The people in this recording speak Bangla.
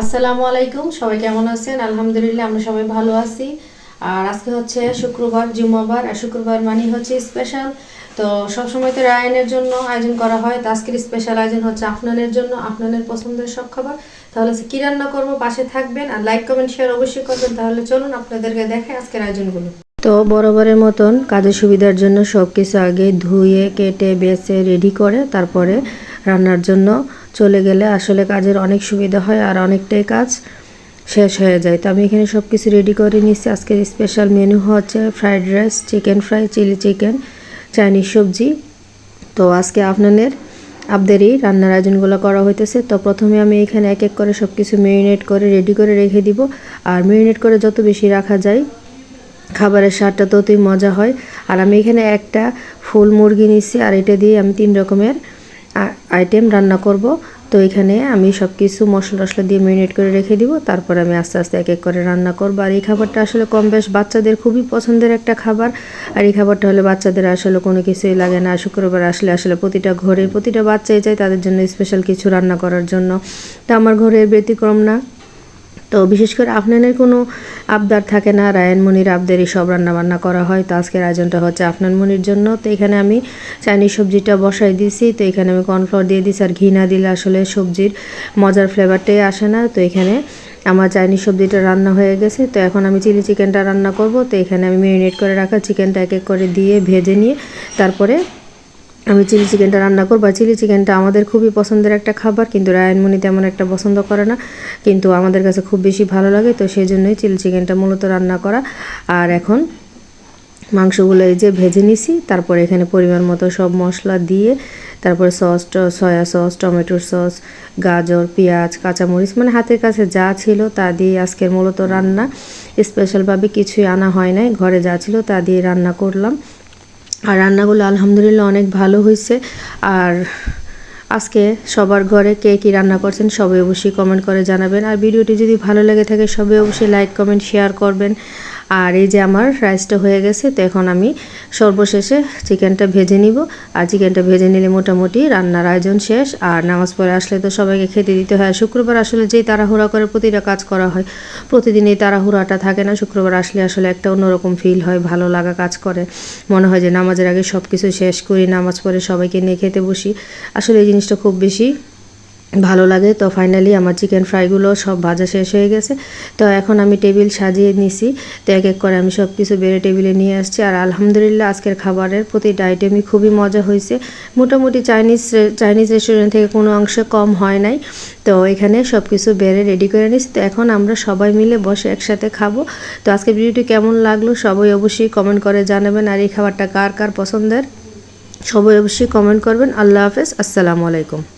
আসসালামু আলাইকুম, সবাই কেমন আছেন? আলহামদুলিল্লাহ, আমরা সবাই ভালো আছি। আর আজকে হচ্ছে শুক্রবার, জুমাবার, আর শুক্রবার মানে হচ্ছে স্পেশাল তো সবসময় তো রায়নের জন্য আয়োজন করা হয়, তো আজকের স্পেশাল আয়োজন হচ্ছে আপনাদের জন্য, আপনাদের পছন্দের সব খাবার। তাহলে কী রান্না করব, পাশে থাকবেন, আর লাইক কমেন্ট শেয়ার অবশ্যই করবেন। তাহলে চলুন আপনাদেরকে দেখে আজকের আয়োজনগুলো। তো বরাবরের মতন কাজের সুবিধার জন্য সব কিছু আগে ধুয়ে, কেটে, বেছে রেডি করে তারপরে রান্নার জন্য চলে গেলে আসলে কাজের অনেক সুবিধা হয় আর অনেকটাই কাজ শেষ হয়ে যায়। তো আমি এখানে সব কিছু রেডি করে নিচ্ছি আজকের স্পেশাল মেনু হচ্ছে fried rice chicken fry chilli chicken Chinese সবজি। তো আজকে আপনাদের, আপনাদেরই রান্নার আয়োজনগুলো করা হইতেছে। তো প্রথমে আমি এখানে এক এক করে সব কিছু মেরিনেট করে রেডি করে রেখে দিব। আর মেরিনেট করে যত বেশি রাখা যায়, খাবারের স্বাদটা ততই মজা হয়। আর আমি এখানে একটা ফুল মুরগি নিচ্ছি আর এটা দিয়ে আমি তিন রকমের আইটেম রান্না করব। তো এখানে আমি সব কিছু মশলা টশলা দিয়ে মেরিনেট করে রেখে দিব। তারপর আমি আস্তে আস্তে এক এক করে রান্না করব। আর এই খাবারটা আসলে কম বেশ বাচ্চাদের খুবই পছন্দের একটা খাবার। আর এই খাবারটা হলে বাচ্চাদের আসলে কোনো কিছুই লাগে না। শুক্রবার আসলে আসলে প্রতিটা ঘরে প্রতিটা বাচ্চাই চাই তাদের জন্য স্পেশাল কিছু রান্না করার জন্য। তা আমার ঘরের ব্যতিক্রম না। তো বিশেষ করে আফনানের কোনো আবদার থাকে না, রায়ন মনির আবদারই সব রান্না বান্না করা হয়। তো আজকের আয়োজনটা হচ্ছে আফনান মনির জন্য। তো এখানে আমি চাইনিজ সবজিটা বসাই দিয়েছি তো এখানে আমি কর্নফ্লাওয়ার দিয়ে দিয়েছি আর ঘি না দিলে আসলে সবজির মজার ফ্লেভারটাই আসে না। তো এখানে আমার চাইনিজ সবজিটা রান্না হয়ে গেছে। তো এখন আমি চিলি চিকেনটা রান্না করব। তো এখানে আমি মেরিনেট করে রাখা চিকেনটা এক এক করে দিয়ে ভেজে নিয়ে তারপরে আমি চিলি চিকেনটা রান্না করব। চিলি চিকেনটা আমাদের খুবই পছন্দের একটা খাবার, কিন্তু রায়নমণি তেমন একটা পছন্দ করে না। কিন্তু আমাদের কাছে খুব বেশি ভালো লাগে, তো সেই জন্যই চিলি চিকেনটা মূলত রান্না করা। আর এখন মাংসগুলো এই যে ভেজে নিছি, তারপর এখানে পরিমাণ মতো সব মশলা দিয়ে, তারপরে সস সয়া সস, টমেটোর সস, গাজর, পেঁয়াজ, কাঁচামরিচ মানে হাতের কাছে যা ছিল তা দিয়ে আজকের মূলত রান্না। স্পেশালভাবে কিছুই আনা হয় নাই, ঘরে যা ছিল তা দিয়ে রান্না করলাম। আর রান্নাগুলো আলহামদুলিল্লাহ অনেক ভালো হয়েছে। আর আজকে সবার ঘরে কে কী রান্না করছেন সবাই অবশ্যই কমেন্ট করে জানাবেন। আর ভিডিওটি যদি ভালো লেগে থাকে, সবাই অবশ্যই লাইক কমেন্ট শেয়ার করবেন। আর এই যে আমার রাইসটা হয়ে গেছে, তো এখন আমি সর্বশেষে চিকেনটা ভেজে নিব। আর চিকেনটা ভেজে নিলে মোটামুটি রান্নার আয়োজন শেষ। আর নামাজ পড়ে আসলে তো সবাইকে খেতে দিতে হয়। শুক্রবার আসলে যেই তাড়াহুড়া করে প্রতিটা কাজ করা হয় প্রতিদিন এই তাড়াহুড়াটা থাকে না। শুক্রবার আসলে আসলে একটা অন্যরকম ফিল হয়, ভালো লাগা কাজ করে। মনে হয় যে নামাজের আগে সব কিছু শেষ করি, নামাজ পড়ে সবাইকে নিয়ে খেতে বসি। আসলে এই জিনিসটা খুব বেশি ভালো লাগে। তো ফাইনালি আমার চিকেন ফ্রাইগুলো সব ভাজা শেষ হয়ে গেছে। তো এখন আমি টেবিল সাজিয়ে নিছি। তো এক এক করে আমি সব কিছু বেড়ে টেবিলে নিয়ে আসছি। আর আলহামদুলিল্লাহ আজকের খাবারের প্রতিটা আইটেমই খুবই মজা হয়েছে। মোটামুটি চাইনিজ চাইনিজ রেস্টুরেন্ট থেকে কোনো অংশে কম হয় নাই। তো এখানে সব কিছু বেড়ে রেডি করে নিছি। তো এখন আমরা সবাই মিলে বসে একসাথে খাব। তো আজকে ভিডিওটি কেমন লাগল সবাই অবশ্যই কমেন্ট করে জানাবেন। আর এই খাবারটা কার কার পছন্দের? সবাই অবশ্যই কমেন্ট করবেন। আল্লাহ হাফেজ। আসসালামু আলাইকুম।